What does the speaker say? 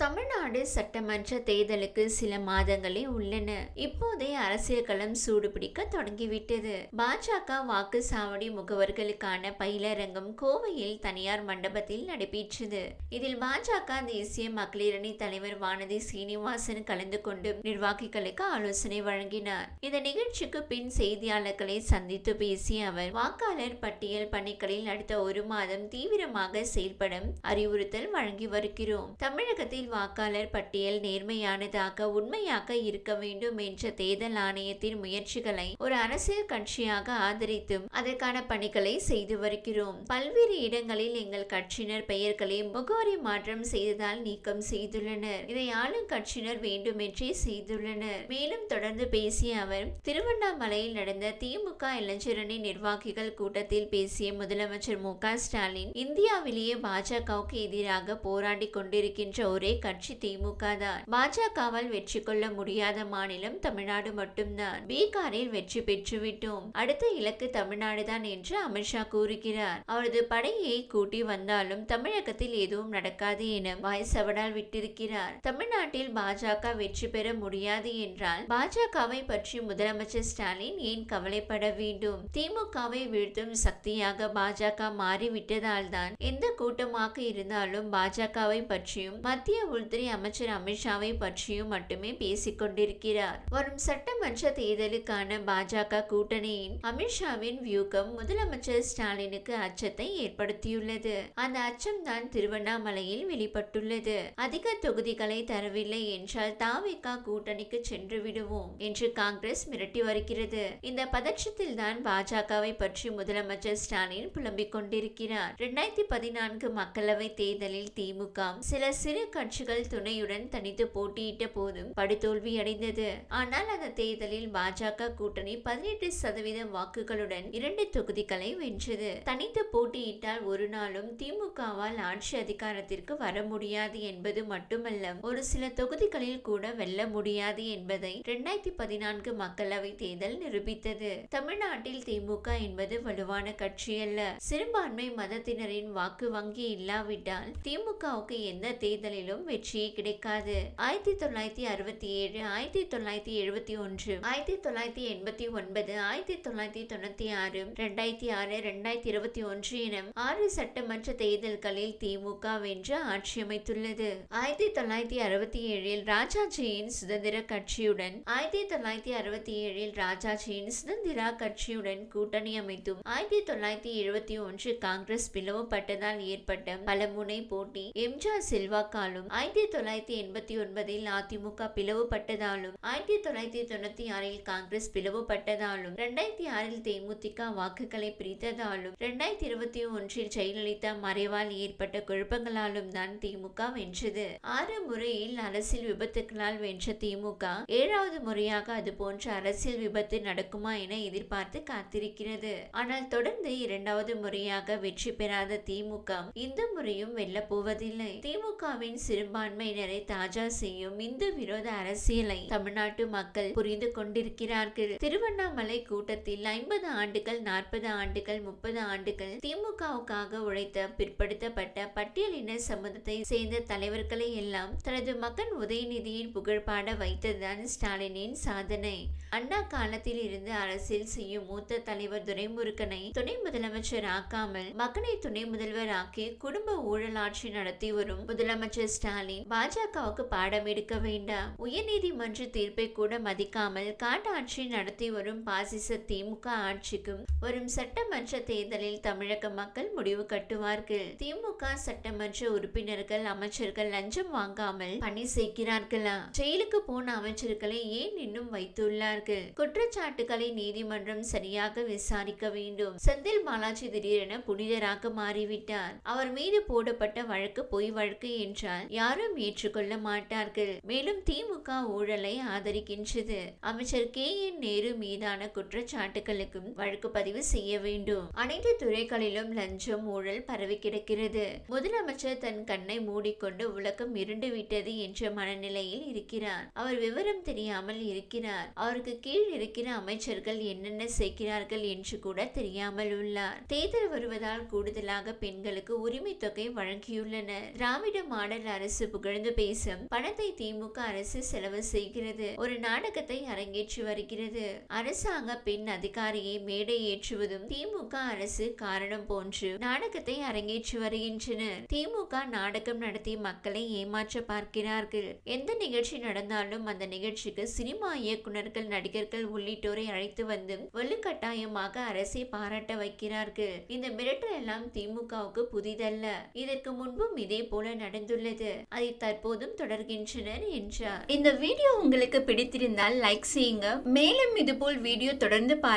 தமிழ்நாடு சட்டமன்ற தேர்தலுக்கு சில மாதங்களே உள்ளன. இப்போதே அரசியல் களம் சூடுபிடிக்க தொடங்கிவிட்டது. பாஜக வாக்கு சாவடி முகவர்களுக்கான பயிலரங்கம் கோவையில் தனியார் மண்டபத்தில் நடைபெற்றது. இதில் பாஜக தேசிய மகளிரணி தலைவர் வானதி சீனிவாசன் கலந்து கொண்டு நிர்வாகிகளுக்கு ஆலோசனை வழங்கினார். இந்த நிகழ்ச்சிக்கு பின் செய்தியாளர்களை சந்தித்து பேசிய அவர் வாக்காளர் பட்டியல் பணிகளில் அடுத்த ஒரு மாதம் தீவிரமாக செயல்படும் அறிவுறுத்தல் வழங்கி வருகிறோம். தமிழகத்தில் வாக்காளர் பட்டியல் நேர்மையானதாக உண்மையாக இருக்க வேண்டும் என்ற தேர்தல் ஆணையத்தின் முயற்சிகளை ஒரு அரசியல் கட்சியாக ஆதரித்தும் அதற்கான பணிகளை செய்து வருகிறோம். பல்வேறு இடங்களில் எங்கள் கட்சியினர் பெயர்களை முகவரி மாற்றம் செய்ததால் நீக்கம் செய்துள்ளனர். இதை ஆளும் கட்சியினர் வேண்டுமென்றே செய்துள்ளனர். மேலும் தொடர்ந்து பேசிய அவர் திருவண்ணாமலையில் நடந்த திமுக இளைஞரணி நிர்வாகிகள் கூட்டத்தில் பேசிய முதலமைச்சர் மு க ஸ்டாலின் இந்தியாவிலேயே பாஜகவுக்கு எதிராக போராடி கொண்டிருக்கின்ற ஒரே கட்சி திமுக தான். பாஜகவால் வெற்றி கொள்ள முடியாத மாநிலம் தமிழ்நாடு மட்டும்தான். பீகாரில் வெற்றி பெற்றுவிட்டோம். அடுத்த இலக்கு தமிழ்நாடு தான் என்று அமித்ஷா கூறுகிறார். அவரது படையை கூட்டி வந்தாலும் தமிழகத்தில் எதுவும் நடக்காது என வாய் விட்டிருக்கிறார். தமிழ்நாட்டில் பாஜக வெற்றி பெற முடியாது என்றால் பாஜகவை பற்றி முதலமைச்சர் ஸ்டாலின் ஏன் கவலைப்பட வேண்டும்? திமுகவை வீழ்த்தும் சக்தியாக பாஜக மாறிவிட்டதால் தான் எந்த கூட்டமாக இருந்தாலும் பாஜகவை பற்றியும் மத்திய உள்துறை அமைச்சர் அமித்ஷாவை பற்றியும் மட்டுமே பேசிக் கொண்டிருக்கிறார். வரும் சட்டமன்ற தேர்தலுக்கான பாஜக கூட்டணியின் அமித்ஷாவின் வியூகம் முதலமைச்சர் ஸ்டாலினுக்கு அச்சத்தை ஏற்படுத்தியுள்ளது. அந்த அச்சம் தான் திருவண்ணாமலையில் வெளிப்பட்டுள்ளது. அதிக தொகுதிகளை தரவில்லை என்றால் தாவிகா கூட்டணிக்கு சென்று விடுவோம் என்று காங்கிரஸ் மிரட்டி வருகிறது. இந்த பதற்றத்தில் தான் பாஜகவை பற்றி முதலமைச்சர் ஸ்டாலின் புலம்பிக் கொண்டிருக்கிறார். இரண்டாயிரத்தி பதினான்கு மக்களவை தேர்தலில் திமுக சில சிறு கட்சி கட்சிகள் துணையுடன் தனித்து போட்டியிட்ட போதும் படுதோல்வி அடைந்தது. ஆனால் அந்த தேர்தலில் பாஜக கூட்டணி பதினெட்டு சதவீத வாக்குகளுடன் இரண்டு தொகுதிகளை வென்றது. தனித்து போட்டியிட்டால் ஒரு நாளும் திமுகவால் ஆட்சி அதிகாரத்திற்கு வர முடியாது என்பது மட்டுமல்ல ஒரு சில தொகுதிகளில் கூட வெல்ல முடியாது என்பதை இரண்டாயிரத்தி பதினான்கு மக்களவை தேர்தல் நிரூபித்தது. தமிழ்நாட்டில் திமுக என்பது வலுவான கட்சி அல்ல. சிறுபான்மை மதத்தினரின் வாக்கு வங்கி இல்லாவிட்டால் திமுகவுக்கு எந்த தேர்தலிலும் வெற்றி கிடைக்காது. ஆயிரத்தி தொள்ளாயிரத்தி அறுபத்தி ஏழு ஆயிரத்தி தொள்ளாயிரத்தி எழுபத்தி ஒன்று ஆயிரத்தி தொள்ளாயிரத்தி எண்பத்தி ஒன்பது ஆயிரத்தி தொள்ளாயிரத்தி தொண்ணூத்தி ஆறு ரெண்டாயிரத்தி ஆறு ரெண்டாயிரத்தி இருபத்தி ஒன்று என ஆறு சட்டமன்ற தேர்தல்களில் திமுக வென்று ஆட்சி அமைத்துள்ளது. ஆயிரத்தி தொள்ளாயிரத்தி அறுபத்தி ஏழில் ராஜாஜியின் சுதந்திர கட்சியுடன் ஆயிரத்தி தொள்ளாயிரத்தி அறுபத்தி ஏழில் ராஜாஜியின் சுதந்திரா கட்சியுடன் கூட்டணி அமைத்தும் ஆயிரத்தி தொள்ளாயிரத்தி எழுபத்தி ஒன்று காங்கிரஸ் பிளவுபட்டதால் ஏற்பட்ட பலமுனை போட்டி எம்ஜிஆர் செல்வாக்காலும் ஆயிரத்தி தொள்ளாயிரத்தி எண்பத்தி ஒன்பதில் அதிமுக பிளவுபட்டதாலும் ஆயிரத்தி தொள்ளாயிரத்தி தொண்ணூத்தி ஆறில் காங்கிரஸ் பிளவுபட்டதாலும் இரண்டாயிரத்தி ஆறில் தேமுதிக வாக்குகளை பிரித்ததாலும் இரண்டாயிரத்தி இருபத்தி ஒன்றில் ஜெயலலிதா மறைவால் ஏற்பட்ட குழப்பங்களாலும் தான் திமுக வென்றது. ஆறு முறையில் அரசியல் விபத்துகளால் வென்ற திமுக ஏழாவது முறையாக அது போன்ற அரசியல் விபத்து நடக்குமா என எதிர்பார்த்து காத்திருக்கிறது. ஆனால் தொடர்ந்து இரண்டாவது முறையாக வெற்றி பெறாத திமுக இந்த முறையும் வெல்ல போவதில்லை. திமுகவின் சிறு பெரும்பான்மையினரை தாஜா செய்யும் இந்து விரோத அரசியலை தமிழ்நாட்டு மக்கள் புரிந்து கொண்டிருக்கிறார்கள். திருவண்ணாமலை கூட்டத்தில் ஐம்பது ஆண்டுகள் நாற்பது ஆண்டுகள் முப்பது ஆண்டுகள் திமுகவுக்காக உழைத்த பிற்படுத்தப்பட்ட பட்டியலின சமூகத்தை சேர்ந்த தலைவர்களை எல்லாம் தனது மகன் உதயநிதியின் புகழ்பாட வைத்ததுதான் ஸ்டாலினின் சாதனை. அண்ணா காலத்தில் இருந்து அரசியல் செய்யும் மூத்த தலைவர் துரைமுருகனை துணை முதலமைச்சர் ஆக்காமல் மகனை துணை முதல்வர் ஆக்கி குடும்ப ஊழலாட்சி நடத்தி வரும் முதலமைச்சர் ஸ்டாலின் பாஜகவுக்கு பாடம் எடுக்க வேண்டாம். உயர்நீதிமன்ற தீர்ப்பை கூட மதிக்காமல் காட்டாட்சி நடத்தி வரும் பாசிச திமுக ஆட்சிக்கும் வரும் சட்டமன்ற தேர்தலில் தமிழக மக்கள் முடிவு கட்டுவார்கள். திமுக சட்டமன்ற உறுப்பினர்கள் அமைச்சர்கள் லஞ்சம் வாங்காமல் பணி செய்கிறார்களா ஜெயிலுக்கு போன அமைச்சர்களை ஏன் இன்னும் வைத்துள்ளார்கள்? குற்றச்சாட்டுகளை நீதிமன்றம் சரியாக விசாரிக்க வேண்டும். செந்தில் பாலாஜி திடீரென புனிதராக மாறிவிட்டார். அவர் மீது போடப்பட்ட வழக்கு பொய் வழக்கு என்றால் யாரும் ஏற்றுக்கொள்ள மாட்டார்கள். மேலும் திமுக ஊழலை ஆதரிக்கின்றது. அமைச்சர் கே. என். நேரு மீதான குற்றச்சாட்டுகளுக்கும் வழக்கு பதிவு செய்ய வேண்டும். அனைத்து துறைகளிலும் லஞ்சம் ஊழல் பரவி கிடக்கிறது. முதலமைச்சர் தன் கண்ணை மூடிக்கொண்டு உலகம் இருண்டு விட்டது என்ற மனநிலையில் இருக்கிறார். அவர் விவரம் தெரியாமல் இருக்கிறார். அவருக்கு கீழ் இருக்கிற அமைச்சர்கள் என்னென்ன செய்கிறார்கள் என்று கூட தெரியாமல் உள்ளார். தேர்தல் வருவதால் கூடுதலாக பெண்களுக்கு உரிமை தொகை வழங்கியுள்ளனர். திராவிட மாடல் அரசு அரசு புகழ்ந்து பேசும் பணத்தை திமுக அரசு செலவு செய்கிறது. ஒரு நாடகத்தை அரங்கேற்றி வருகிறது. அரசாங்க பெண் அதிகாரியை மேடை ஏற்றுவதும் திமுக அரசு காரணம் போன்று நாடகத்தை அரங்கேற்றி வருகின்றனர். திமுக நாடகம் நடத்தி மக்களை ஏமாற்ற பார்க்கிறார்கள். எந்த நிகழ்ச்சி நடந்தாலும் அந்த நிகழ்ச்சிக்கு சினிமா இயக்குனர்கள் நடிகர்கள் உள்ளிட்டோரை அழைத்து வந்து வலுக்கட்டாயமாக அரசை பாராட்ட வைக்கிறார்கள். இந்த மிரட்டல் எல்லாம் திமுகவுக்கு புதிதல்ல. இதற்கு முன்பும் இதே போல நடந்துள்ளது. அதை தற்போதும் தொடர்கின்றனர் என்றார். இந்த வீடியோ உங்களுக்கு பிடித்திருந்தால் லைக் செய்யுங்க. மேலும் இதுபோல் வீடியோ தொடர்ந்து பார்க்க